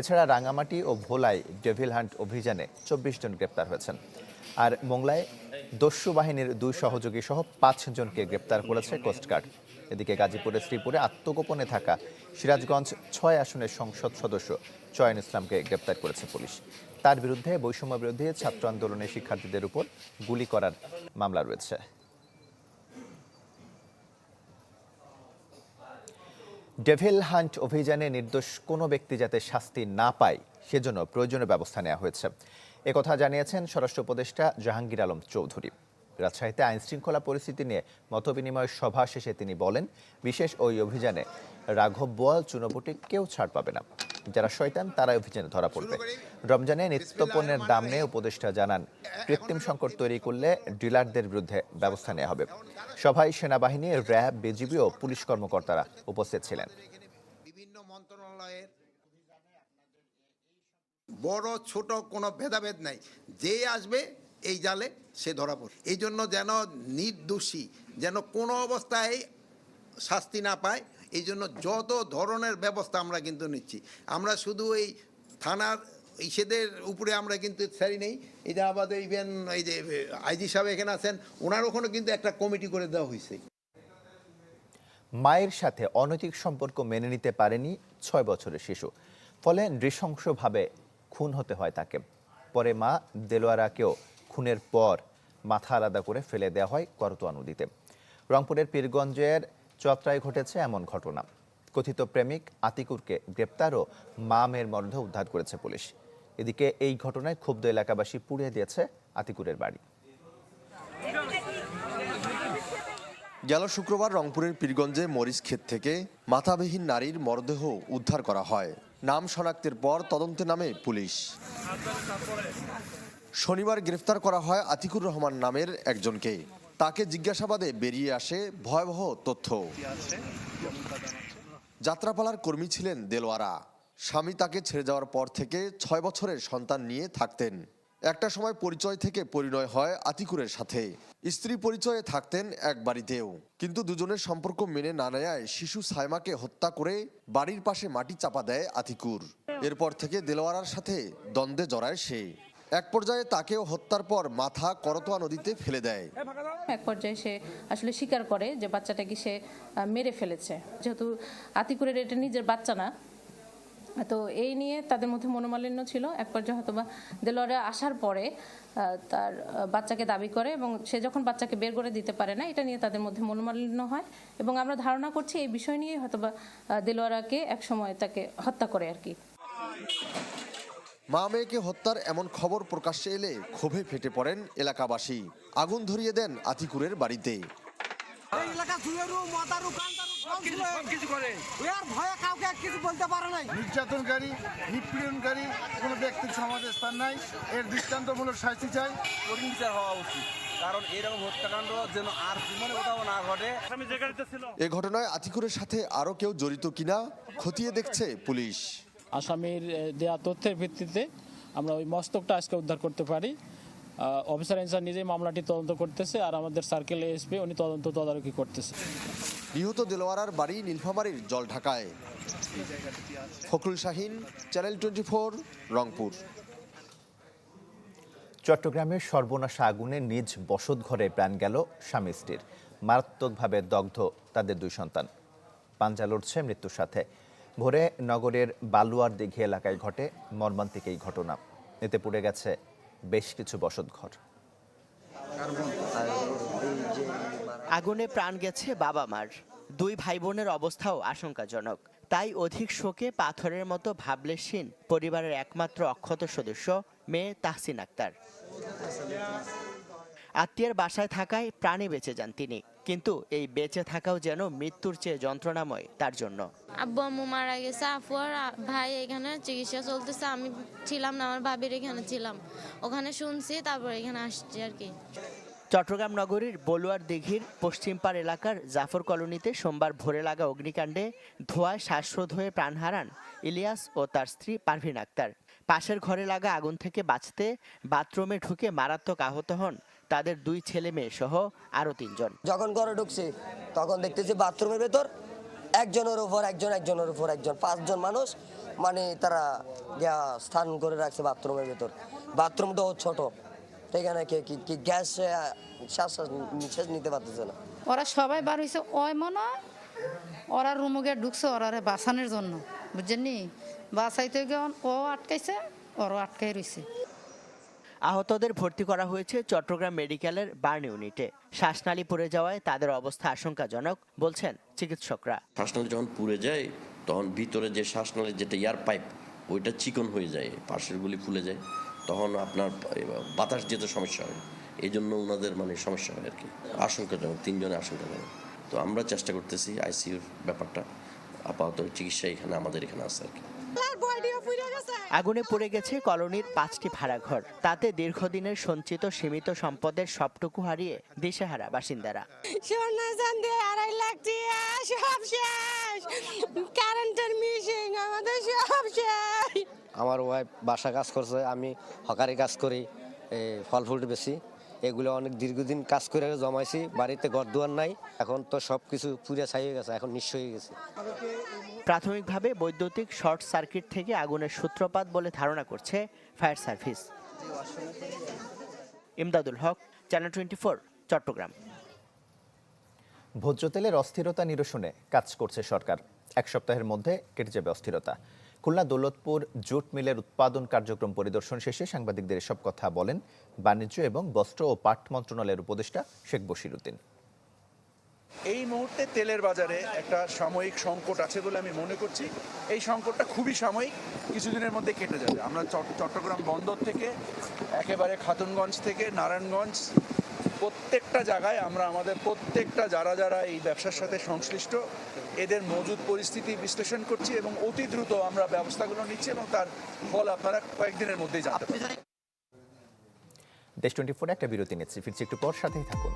এছাড়া রাঙামাটি ও ভোলায় devil hunt অভিযানে চব্বিশ জন গ্রেপ্তার হয়েছেন। আর মোংলায় দস্যু বাহিনীর দুই সহযোগী সহ পাঁচ জনকে গ্রেপ্তার করেছে কোস্টগার্ড এদিকে গাজীপুরের শ্রীপুরে আত্মগোপনে থাকা সিরাজগঞ্জ ছয় আসনের সংসদ সদস্য চয়ন ইসলামকে গ্রেপ্তার করেছে পুলিশ। তার বিরুদ্ধে বৈষম্য বিরোধী ছাত্র আন্দোলনের শিক্ষার্থীদের উপর গুলি করার মামলা রয়েছে। ডেভিল হান্ট অভিযানে নির্দোষ কোনো ব্যক্তি যাতে শাস্তি না পায়, সেজন্য প্রয়োজনীয় ব্যবস্থা নেওয়া হয়েছে। একথা জানিয়েছেন স্বরাষ্ট্র উপদেষ্টা জাহাঙ্গীর আলম চৌধুরী। রাজশাহীতে আইন শৃঙ্খলা পরিস্থিতি নিয়ে মতবিনিময় সভা শেষে তিনি বলেন, বিশেষ ওই অভিযানে রাঘব বোয়াল, চুনবুটি কেউ ছাড় পাবে না। যারা শয়তান তারা অভিযানে ধরা পড়বে। রমজানে নিত্যপণ্যের দাম নিয়ে উপদেষ্টা জানান, কৃত্রিম সংকট তৈরি করলে ডিলারদের বিরুদ্ধে ব্যবস্থা নেওয়া হবে। সভায় সেনাবাহিনী, র্যাব, বিজিবি ও পুলিশ কর্মকর্তারা উপস্থিত ছিলেন। বিভিন্ন মন্ত্রণালয়ের বড়, ছোট কোনো ভেদাভেদ নাই। যে আসবে, এই জালে সে ধরা পড়ে এই জন্য যেন নির্দোষী যেন কোনো অবস্থায় শাস্তি না পায় এই জন্য যত ধরনের ব্যবস্থা আমরা কিন্তু নিচ্ছি। আমরা শুধু এই থানার ইসেদের উপরে আমরা কিন্তু ছাড়ি নেই। এই যে আমাদের ইভেন এই যে, আইজি সাহেব এখানে আছেন, ওনার ওখানে কিন্তু একটা কমিটি করে দেওয়া হয়েছে। মায়ের সাথে অনৈতিক সম্পর্ক মেনে নিতে পারেনি ছয় বছরের শিশু। ফলে নৃশংসভাবে খুন হতে হয় তাকে। পরে মা দেলোয়ারাকেও খুনের পর মাথা আলাদা করে ফেলে দেওয়া হয় করতোয়া নদীতে। রংপুরের পীরগঞ্জের চত্রায় ঘটেছে এমন ঘটনা। কথিত প্রেমিক আতিকুরকে গ্রেপ্তার ও মা মেয়ের মরদেহ উদ্ধার করেছে পুলিশ। এদিকে এই ঘটনায় ক্ষুব্ধ এলাকাবাসী পুড়িয়ে দিয়েছে আতিকুরের বাড়ি। গেল শুক্রবার রংপুরের পীরগঞ্জে মরিচ ক্ষেত থেকে মাথাবিহীন নারীর মরদেহ উদ্ধার করা হয়। নাম শনাক্তের পর তদন্তে নামে পুলিশ। শনিবার গ্রেফতার করা হয় আতিকুর রহমান নামের একজনকে। তাকে জিজ্ঞাসাবাদে বেরিয়ে আসে ভয়াবহ তথ্য। যাত্রাপালার কর্মী ছিলেন দেলোয়ারা। স্বামী তাকে ছেড়ে যাওয়ার পর থেকে ছয় বছরের সন্তান নিয়ে থাকতেন। একটা সময় পরিচয় থেকে পরিণয় হয় আতিকুরের সাথে। স্ত্রী পরিচয়ে থাকতেন এক বাড়িতেও। কিন্তু দুজনের সম্পর্ক মেনে না নেয় শিশু সাইমাকে হত্যা করে বাড়ির পাশে মাটি চাপা দেয় আতিকুর। এরপর থেকে দেলোয়ারার সাথে দ্বন্দ্বে জড়ায় সে। এক পর্যায়ে তাকেও হত্যার পর মাথা করতোয়া নদীতে ফেলে দেয়। এক পর্যায়ে সে আসলে স্বীকার করে যে বাচ্চাটাকে সে মেরে ফেলেছে। যেহেতু আতিকুরের এটা নিজের বাচ্চা না তো এই নিয়ে তাদের মধ্যে মনোমালিন্য ছিল। এক পর্যায়ে হয়তো বা দেলোয়ারে আসার পরে তার বাচ্চাকে দাবি করে এবং সে যখন বাচ্চাকে বের করে দিতে পারে না এটা নিয়ে তাদের মধ্যে মনোমালিন্য হয়। এবং আমরা ধারণা করছি এই বিষয় নিয়ে হয়তো বা দেলোয়ারাকে এক সময় তাকে হত্যা করে আর কি। মা মেয়েকে হত্যার এমন খবর প্রকাশ্যে এলে ক্ষোভে ফেটে পড়েন এলাকাবাসী। আগুন ধরিয়ে দেন আতিকুরের বাড়িতে। এই এলাকা সুয়েরু মাতারু কান্তারু সব কিছু করে। ওই আর ভয়ে কাউকে এক কিছু বলতে পারে নাই। নির্যাতনকারী নিপীড়নকারী কোনো ব্যক্তির সমাজে স্থান নাই। এর দৃষ্টান্তমূলক শাস্তি চাই। বিচার হওয়া উচিত। কারণ এরকম হত্যাকাণ্ড যেন আর জীবনে কোথাও না ঘটে। এ ঘটনায় আতিকুরের সাথে আরও কেউ জড়িত কিনা খতিয়ে দেখছে পুলিশ। আসামির দেয়া তথ্যের ভিত্তিতে আমরা ওই মস্তকটা আজকে উদ্ধার করতে পারি। অফিসার ইনচার্জ নিজেই মামলাটি তদন্ত করতেছে আর আমাদের সার্কেল এসপি উনি তদন্ত তদারকি করতেছে। নিহত দেলোয়ারার বাড়ি নীলফামারীর জল ঢাকায় Fakhrul Shahin channel twenty four Rangpur. চট্টগ্রামের সর্বনাশা আগুনে নিজ বসতঘরে প্রাণ গেল স্বামী স্ত্রীর। মারাত্মকভাবে দগ্ধ তাদের দুই সন্তান। পাঞ্জা লড়ছে মৃত্যুর সাথে। ভোরে নগরের বালুয়ার দিঘি এলাকায় ঘটে মর্মান্তিক এই ঘটনা। এতে পুড়ে গেছে বেশ কিছু বসতঘর আগুনে প্রাণ গেছে বাবা মার। দুই ভাই বোনের অবস্থাও আশঙ্কাজনক। তাই অধিক শোকে পাথরের মতো ভাবলেশীন পরিবারের একমাত্র অক্ষত সদস্য মেয়ে তাহসিন আক্তার। আত্মীয়ের বাসায় থাকায় প্রাণে বেঁচে যান তিনি। কিন্তু এই বেঁচে থাকাও যেন মৃত্যুর চেয়ে যন্ত্রণাময় তার জন্য। আব্বু আম্মু মারা গেছে আফু আর ভাই এখানে চিকিৎসা চলতেছে আমি ছিলাম না আমার ভাবির এখানে ছিলাম। ওখানে শুনছি তারপর এখানে আসছি আর কি। চট্টগ্রাম নগরীর বলুয়ার দিঘির পশ্চিম পশ্চিমপাড় এলাকার জাফর কলোনিতে সোমবার ভোরে লাগা অগ্নিকাণ্ডে ধোঁয়ায় শ্বাসরোধ হয়ে প্রাণ হারান ইলিয়াস ও তার স্ত্রী পারভিন আক্তার। পাশের ঘরে লাগা আগুন থেকে বাঁচতে বাথরুমে ঢুকে মারাত্মক আহত হন তাদের দুই ছেলে মেয়ে সহ আরও তিনজন। যখন ঘরে ঢুকছি তখন দেখতেছি বাথরুমের ভেতর একজনের উপর একজন একজনের উপর একজন পাঁচজন মানুষ মানে তারা ইয়া স্থান করে রাখছে বাথরুমের ভেতর। বাথরুমটাও ছোট তো এখানে কি কি- কি গ্যাস শ্বাস নিঃশ্বাস নিতে পারতেছে না। ওরা সবাই বার হয়েছে ওই মনে ওরা রুমুকে ঢুকছে ওরা বাঁচানোর জন্য বুঝছেননি বাঁচাইতে গিয়ে ও আটকাইছে ওরও আটকাই রয়েছে আহতদের ভর্তি করা হয়েছে চট্টগ্রাম মেডিকেলের বার্ন ইউনিটে। শ্বাসনালী পড়ে যাওয়ায় তাদের অবস্থা আশঙ্কাজনক বলছেন চিকিৎসকরা। শ্বাসনালী যখন পুড়ে যায় তখন ভিতরে যে শ্বাসনালীর যেটা এয়ার পাইপ ওইটা চিকন হয়ে যায় পাশের গুলি ফুলে যায় তখন আপনার বাতাস যেতে সমস্যা হয়। এই জন্য ওনাদের মানে সমস্যা হয় আর কি। আশঙ্কাজনক তিনজনে আশঙ্কাজনক। তো আমরা চেষ্টা করতেছি আইসিইউর ব্যাপারটা আপাতত চিকিৎসা এখানে আমাদের এখানে আছে আর কি। আগুনে পড়ে গেছে কলোনির পাঁচটি ভাড়াঘর। তাতে দীর্ঘদিনের সঞ্চিত সীমিত সম্পদের সবটুকু হারিয়ে দিশেহারা বাসিন্দারা। সোনা আড়াই লাখ টিয়া সব শেষ। কারেন্টের মিশিং আমাদের সব শেষ। আমার ওয়াইফ বাসা কাজ করছে আমি হকারি কাজ করি ফল ফ্রুট বেশি। এগুলো অনেক দীর্ঘদিন কাজ করে জমাইছি বাড়িতে ঘর দুয়ার নাই এখন তো সব কিছু পুড়ে ছাই হয়ে গেছে এখন নিঃস্ব হয়ে গেছে। প্রাথমিকভাবে বৈদ্যুতিক শর্ট সার্কিট থেকে আগুনের সূত্রপাত বলে ধারণা করছে fire service. Imdadul Haque channel twenty Chittagong. ভোজ্য তেলের অস্থিরতা নিরসনে কাজ করছে সরকার। এক সপ্তাহের মধ্যে কেটে যাবে অস্থিরতা। খুলনা দৌলতপুর জুট মিলের উৎপাদন কার্যক্রম পরিদর্শন শেষে সাংবাদিকদের এসব কথা বলেন বাণিজ্য এবং বস্ত্র ও পাট মন্ত্রণালয়ের উপদেষ্টা শেখ বশিরুদ্দিন। এই মুহূর্তে তেলের বাজারে একটা সাময়িক সংকট আছে বলে আমি মনে করছি। এই সংকটটা খুবই সাময়িক, কিছুদিনের মধ্যে কেটে যাবে। আমরা চট- চট্টগ্রাম বন্দর থেকে, একেবারে খাতুনগঞ্জ থেকে, নারায়ণগঞ্জ প্রত্যেকটা জায়গায় আমরা আমাদের প্রত্যেকটা যারা যারা এই ব্যবসার সাথে সংশ্লিষ্ট, এদের মজুদ পরিস্থিতি বিশ্লেষণ করছি এবং অতি দ্রুত আমরা ব্যবস্থাগুলো নিচ্ছি এবং তার ফল আপনারা কয়েকদিনের মধ্যেই জানতে পারবেন। দেশ টোয়েন্টি ফোর একটা বিরতি নিচ্ছি। ফিরছি একটু পর, সাথেই থাকুন।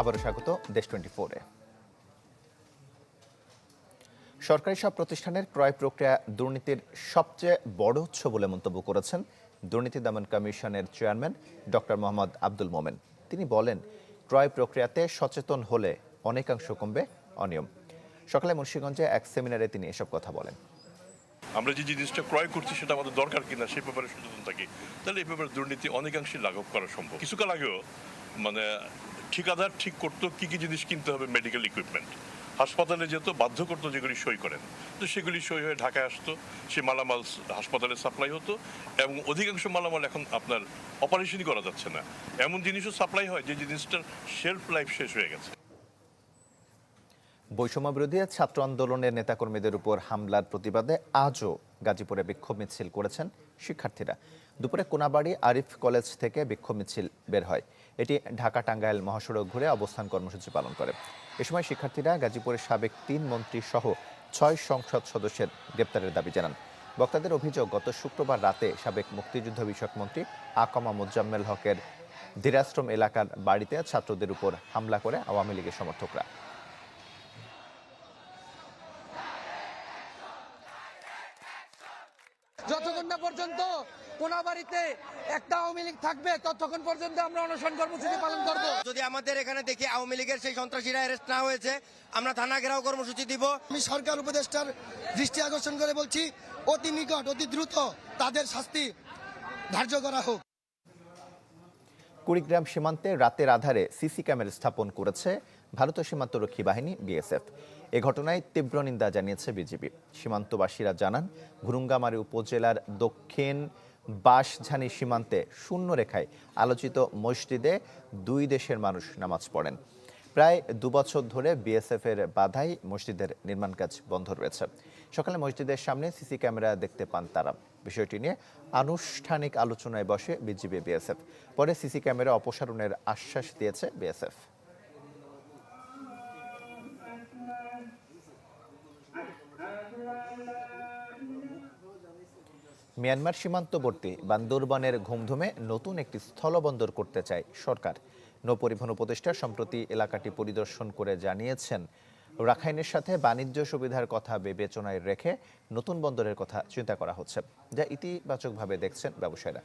আবারও স্বাগত দেশ টোয়েন্টি ফোরে সরকারি সব প্রতিষ্ঠানের ক্রয় প্রক্রিয়া দুর্নীতির সবচেয়ে বড় উৎস বলে মন্তব্য করেছেন দুর্নীতি দমন কমিশনের চেয়ারম্যান ডক্টর মোহাম্মদ আব্দুল মোমেন। তিনি বলেন, ক্রয় প্রক্রিয়াতে সচেতন হলে অনেকাংশ কমবে অনিয়ম। সকালে মুন্সিগঞ্জে এক সেমিনারে তিনি এসব কথা বলেন। আমরা যে জিনিসটা ক্রয় করছি সেটা আমাদের দরকার কিনা সে ব্যাপারে সচেতন থাকি। তাহলে এই ব্যাপারে দুর্নীতি অনেকাংশে লাঘব করা সম্ভব। কিছুকাল আগেও মানে ঠিকাদার ঠিক করতো কি কি জিনিস কিনতে হবে মেডিকেল ইকুইপমেন্ট হাসপাতালে যেত, বাধ্য করতো যেগুলি সই করেন। তো সেগুলি সই হয়ে ঢাকায় আসতো, সে মালামাল হাসপাতালে সাপ্লাই হতো এবং অধিকাংশ মালামাল এখন আপনার অপারেশনই করা যাচ্ছে না। এমন জিনিসও সাপ্লাই হয় যে জিনিসটার শেলফ লাইফ শেষ হয়ে গেছে। বৈষম্য বিরোধী ছাত্র আন্দোলনের নেতাকর্মীদের উপর হামলার প্রতিবাদে আজও গাজীপুরে বিক্ষোভ মিছিল করেছেন শিক্ষার্থীরা। দুপুরে কোনাবাড়ি আরিফ কলেজ থেকে বিক্ষোভ মিছিল বের হয়। এটি ঢাকা টাঙ্গাইল মহাসড়ক ঘুরে অবস্থান কর্মসূচি পালন করে। এ সময় শিক্ষার্থীরা গাজীপুরের সাবেক তিন মন্ত্রী সহ ছয় সংসদ সদস্যের গ্রেপ্তারের দাবি জানান। বক্তাদের অভিযোগ, গত শুক্রবার রাতে সাবেক মুক্তিযুদ্ধ বিষয়ক মন্ত্রী আকামা মোজাম্মেল হকের ধীরাশ্রম এলাকার বাড়িতে ছাত্রদের উপর হামলা করে আওয়ামী লীগের সমর্থকরা। যতক্ষণ না পর্যন্ত কোনাবাড়িতে একটা আওয়ামী লীগ থাকবে ততক্ষণ পর্যন্ত আমরা অনশন কর্মসূচি পালন করব। যদি আমাদের এখানে দেখি আওয়ামী লীগের সেই সন্ত্রাসীরা অ্যারেস্ট না হয়েছে আমরা থানা ঘেরাও কর্মসূচি দিব। আমি সরকার উপদেষ্টার দৃষ্টি আকর্ষণ করে বলছি অতি নিকট অতি দ্রুত তাদের শাস্তি ধার্য করা হোক। কুড়িগ্রাম সীমান্তে রাতের আধারে সিসি ক্যামেরা স্থাপন করেছে ভারতীয় সীমান্তরক্ষী বাহিনী বিএসএফ। এ ঘটনায় তীব্র নিন্দা জানিয়েছে বিজিবি। সীমান্তবাসীরা জানান, ঘুরুঙ্গামারী উপজেলার দক্ষিণ বাঁশঝানি সীমান্তে শূন্য রেখায় আলোচিত মসজিদে দুই দেশের মানুষ নামাজ পড়েন। প্রায় দুবছর ধরে বিএসএফ এর বাধাই মসজিদের নির্মাণ কাজ বন্ধ রয়েছে। সকালে মসজিদের সামনে সিসি ক্যামেরা দেখতে পান তারা। বিষয়টি নিয়ে আনুষ্ঠানিক আলোচনায় বসে বিজিবি বিএসএফ। পরে সিসি ক্যামেরা অপসারণের আশ্বাস দিয়েছে বিএসএফ। মিয়ানমার সীমান্তবর্তী বান্দরবানের ঘুমধুমে নতুন একটি স্থলবন্দর করতে চায় সরকার। নৌপরিবহন উপদেষ্টা সম্প্রতি এলাকাটি পরিদর্শন করে জানিয়েছেন, রাখাইনের সাথে বাণিজ্য সুবিধার কথা বিবেচনায় রেখে নতুন বন্দরের কথা চিন্তা করা হচ্ছে, যা ইতিবাচকভাবে দেখছেন ব্যবসায়ীরা।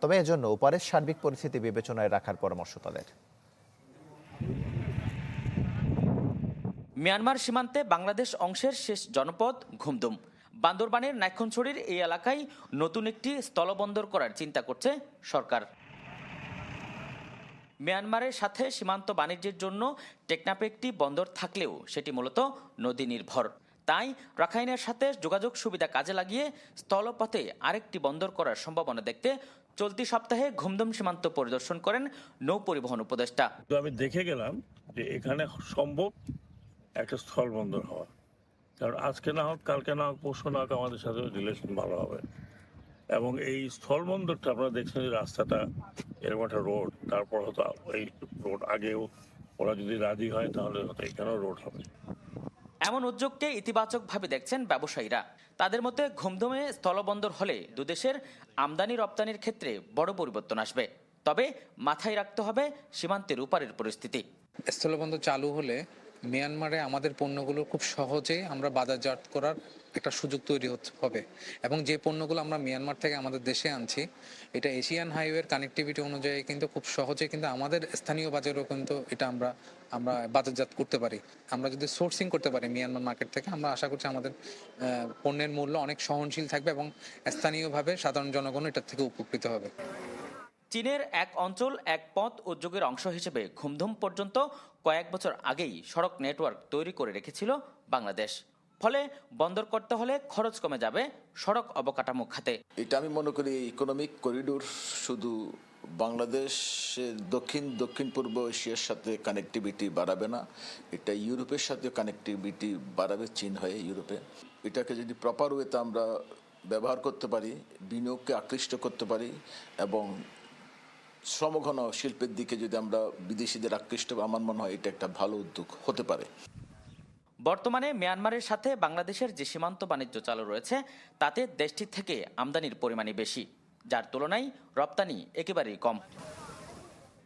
তবে এজন্য ওপারের সার্বিক পরিস্থিতি বিবেচনায় রাখার পরামর্শ তাদের। মিয়ানমার সীমান্তে বাংলাদেশ অংশের শেষ জনপদ ঘুমদুম বান্দরবানের নাইক্ষণছড়ির এই এলাকায় নতুন একটি স্থলবন্দর করার চিন্তা করছে সরকার। মিয়ানমারের সাথে সীমান্ত বাণিজ্যের জন্য টেকনাপে একটি বন্দর থাকলেও সেটি মূলত নদী নির্ভর তাই রাখাইনের সাথে যোগাযোগ সুবিধা কাজে লাগিয়ে স্থলপথে আরেকটি বন্দর করার সম্ভাবনা দেখতে চলতি সপ্তাহে ঘুমদুম সীমান্ত পরিদর্শন করেন নৌ পরিবহন উপদেষ্টা। আমি দেখে গেলাম যে এখানে সম্ভব একটা স্থল বন্দর হওয়া। কারণ আজকে না হোক কালকে না হোক পরশু না হোক আমাদের সাথে রিলেশন ভালো হবে। এবং এই স্থল বন্দরটা আপনারা দেখছেন যে রাস্তাটা এরকম একটা রোড তারপর হয়তো এই রোড আগেও ওরা যদি রাজি হয় তাহলে হয়তো এখানেও রোড হবে। এমন উদ্যোগকে ইতিবাচকভাবে দেখছেন ব্যবসায়ীরা। তাদের মতে ঘুমধুমে স্থলবন্দর হলে দুদেশের আমদানি রপ্তানির ক্ষেত্রে বড় পরিবর্তন আসবে। তবে মাথায় রাখতে হবে সীমান্তের উপারের পরিস্থিতি। স্থলবন্দর চালু হলে মিয়ানমারে আমাদের পণ্যগুলো খুব সহজে আমরা বাজারজাত করার একটা সুযোগ তৈরি হবে। এবং যে পণ্যগুলো আমরা মিয়ানমার থেকে আমাদের দেশে আনছি, এটা এশিয়ান হাইওয়ের কানেক্টিভিটি অনুযায়ী কিন্তু খুব সহজে কিন্তু আমাদের স্থানীয় বাজারেও কিন্তু এটা আমরা আমরা বাজারজাত করতে পারি। আমরা যদি সোর্সিং করতে পারি মিয়ানমার মার্কেট থেকে, আমরা আশা করছি আমাদের পণ্যের মূল্য অনেক সহনশীল থাকবে এবং স্থানীয়ভাবে সাধারণ জনগণ এটার থেকে উপকৃত হবে। চীনের এক অঞ্চল, এক পথ উদ্যোগের অংশ হিসেবে ঘুমধুম পর্যন্ত কয়েক বছর আগেই সড়ক নেটওয়ার্ক তৈরি করে রেখেছিল বাংলাদেশ। ফলে বন্দর করতে হলে খরচ কমে যাবে সড়ক অবকাঠামো খাতে। এটা আমি মনে করি ইকোনমিক করিডোর শুধু বাংলাদেশের দক্ষিণ দক্ষিণ পূর্ব এশিয়ার সাথে কানেক্টিভিটি বাড়াবে না, এটা ইউরোপের সাথে কানেক্টিভিটি বাড়াবে চীন হয়ে ইউরোপে। এটাকে যদি প্রপার ওয়েতে আমরা ব্যবহার করতে পারি, বিনিয়োগকে আকৃষ্ট করতে পারি, এবং শ্রমঘন শিল্পের দিকে যদি আমরা বিদেশিদের আকৃষ্ট, আমার মনে হয় এটা একটা ভালো উদ্যোগ হতে পারে। বর্তমানে মিয়ানমারের সাথে বাংলাদেশের যে সীমান্ত বাণিজ্য চালু রয়েছে, তাতে দেশটির থেকে আমদানির পরিমাণই বেশি, যার তুলনায় রপ্তানি একেবারেই কম।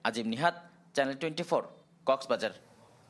Azim Nihat channel twenty four, Cox's Bazar.